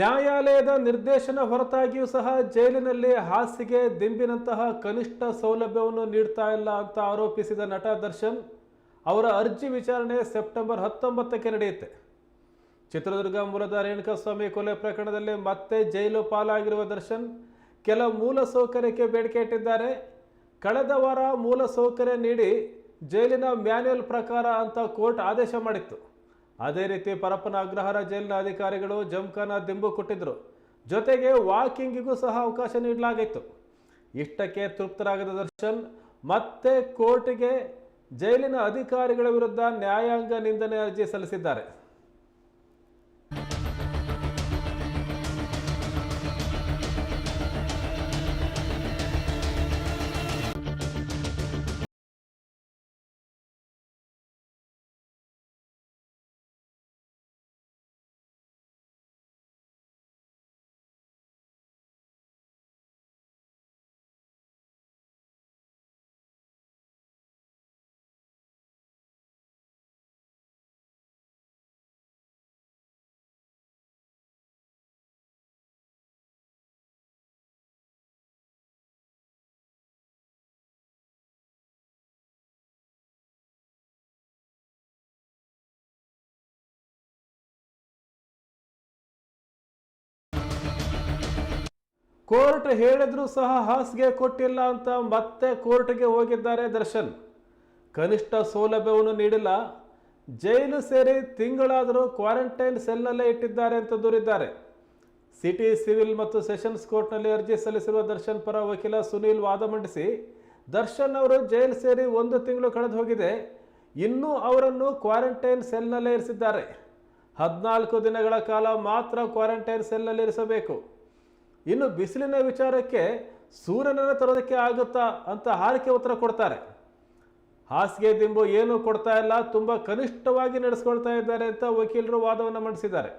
ನ್ಯಾಯಾಲಯದ ನಿರ್ದೇಶನ ಹೊರತಾಗಿಯೂ ಸಹ ಜೈಲಿನಲ್ಲಿ ಹಾಸಿಗೆ, ದಿಂಬಿನಂತಹ ಕನಿಷ್ಠ ಸೌಲಭ್ಯವನ್ನು ನೀಡ್ತಾ ಇಲ್ಲ ಅಂತ ಆರೋಪಿಸಿದ ನಟ ದರ್ಶನ್, ಅವರ ಅರ್ಜಿ ವಿಚಾರಣೆ ಸೆಪ್ಟೆಂಬರ್ ಹತ್ತೊಂಬತ್ತಕ್ಕೆ ನಡೆಯುತ್ತೆ. ಚಿತ್ರದುರ್ಗ ಮೂಲದ ರೇಣುಕಾಸ್ವಾಮಿ ಕೊಲೆ ಪ್ರಕರಣದಲ್ಲಿ ಮತ್ತೆ ಜೈಲು ಪಾಲಾಗಿರುವ ದರ್ಶನ್ ಕೆಲ ಮೂಲ ಸೌಕರ್ಯಕ್ಕೆ ಬೇಡಿಕೆ ಇಟ್ಟಿದ್ದಾರೆ. ಕಳೆದ ವಾರ ಮೂಲ ಸೌಕರ್ಯ ನೀಡಿ ಜೈಲಿನ ಮ್ಯಾನ್ಯಲ್ ಪ್ರಕಾರ ಅಂತ ಕೋರ್ಟ್ ಆದೇಶ ಮಾಡಿತ್ತು. ಅದೇ ರೀತಿ ಪರಪ್ಪನ ಅಗ್ರಹಾರ ಜೈಲಿನ ಅಧಿಕಾರಿಗಳು ಜಮ್ಖಾನ ದಿಂಬು ಕೊಟ್ಟಿದ್ದರು ಜೊತೆಗೆ ವಾಕಿಂಗಿಗೂ ಸಹ ಅವಕಾಶ ನೀಡಲಾಗಿತ್ತು. ಇಷ್ಟಕ್ಕೆ ತೃಪ್ತರಾಗದ ದರ್ಶನ್, ಮತ್ತೆ ಕೋರ್ಟ್ಗೆ ಜೈಲಿನ ಅಧಿಕಾರಿಗಳ ವಿರುದ್ಧ ನ್ಯಾಯಾಂಗ ನಿಂದನೆ ಅರ್ಜಿ ಸಲ್ಲಿಸಿದ್ದಾರೆ. ಕೋರ್ಟ್ ಹೇಳಿದ್ರೂ ಸಹ ಹಾಸಿಗೆ ಕೊಟ್ಟಿಲ್ಲ ಅಂತ ಮತ್ತೆ ಕೋರ್ಟ್ಗೆ ಹೋಗಿದ್ದಾರೆ ದರ್ಶನ್. ಕನಿಷ್ಠ ಸೌಲಭ್ಯವನ್ನು ನೀಡಿಲ್ಲ. ಜೈಲು ಸೇರಿ ತಿಂಗಳಾದರೂ ಕ್ವಾರಂಟೈನ್ ಸೆಲ್ನಲ್ಲೇ ಇಟ್ಟಿದ್ದಾರೆ ಅಂತ ದೂರಿದ್ದಾರೆ. ಸಿಟಿ ಸಿವಿಲ್ ಮತ್ತು ಸೆಷನ್ಸ್ ಕೋರ್ಟ್ನಲ್ಲಿ ಅರ್ಜಿ ಸಲ್ಲಿಸಿರುವ ದರ್ಶನ್ ಪರ ವಕೀಲ ಸುನೀಲ್ ವಾದ ಮಂಡಿಸಿ, ದರ್ಶನ್ ಅವರು ಜೈಲು ಸೇರಿ ಒಂದು ತಿಂಗಳು ಕಳೆದು ಹೋಗಿದೆ. ಇನ್ನೂ ಅವರನ್ನು ಕ್ವಾರಂಟೈನ್ ಸೆಲ್ನಲ್ಲೇ ಇರಿಸಿದ್ದಾರೆ. ಹದಿನಾಲ್ಕು ದಿನಗಳ ಕಾಲ ಮಾತ್ರ ಕ್ವಾರಂಟೈನ್ ಸೆಲ್ನಲ್ಲಿ ಇರಿಸಬೇಕು. ಇನ್ನು ಬಿಸಿಲಿನ ವಿಚಾರಕ್ಕೆ ಸೂರ್ಯನನ್ನು ತರೋದಕ್ಕೆ ಆಗುತ್ತಾ ಅಂತ ಹಾರಿಕೆ ಉತ್ತರ ಕೊಡ್ತಾರೆ. ಹಾಸಿಗೆ ದಿಂಬು ಏನೂ ಕೊಡ್ತಾ ಇಲ್ಲ, ತುಂಬ ಕನಿಷ್ಠವಾಗಿ ನಡೆಸ್ಕೊಳ್ತಾ ಇದ್ದಾರೆ ಅಂತ ವಕೀಲರು ವಾದವನ್ನು ಮಂಡಿಸಿದ್ದಾರೆ.